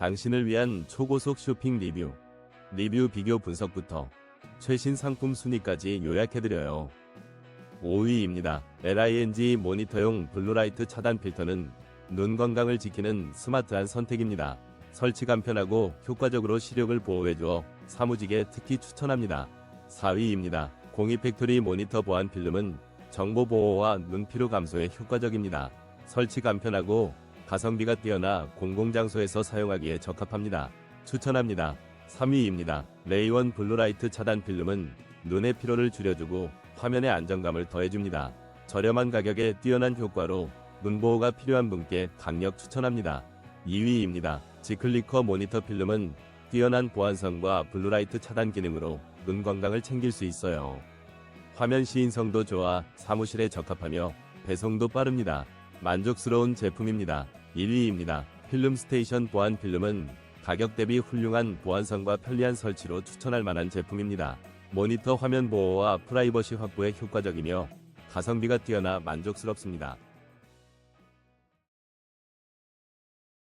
당신을 위한 초고속 쇼핑 리뷰. 리뷰 비교 분석부터 최신 상품 순위까지 요약해드려요. 5위입니다. LING 모니터용 블루라이트 차단 필터는 눈 건강을 지키는 스마트한 선택입니다. 설치 간편하고 효과적으로 시력을 보호해주어 사무직에 특히 추천합니다. 4위입니다. 공이 팩토리 모니터 보안 필름은 정보 보호와 눈 피로 감소에 효과적입니다. 설치 간편하고 가성비가 뛰어나 공공장소에서 사용하기에 적합합니다. 추천합니다. 3위입니다. 레이원 블루라이트 차단 필름은 눈의 피로를 줄여주고 화면의 안정감을 더해줍니다. 저렴한 가격에 뛰어난 효과로 눈보호가 필요한 분께 강력 추천합니다. 2위입니다. 지클리커 모니터 필름은 뛰어난 보안성과 블루라이트 차단 기능으로 눈 건강을 챙길 수 있어요. 화면 시인성도 좋아 사무실에 적합하며 배송도 빠릅니다. 만족스러운 제품입니다. 1위입니다. 필름 스테이션 보안 필름은 가격 대비 훌륭한 보안성과 편리한 설치로 추천할 만한 제품입니다. 모니터 화면 보호와 프라이버시 확보에 효과적이며 가성비가 뛰어나 만족스럽습니다.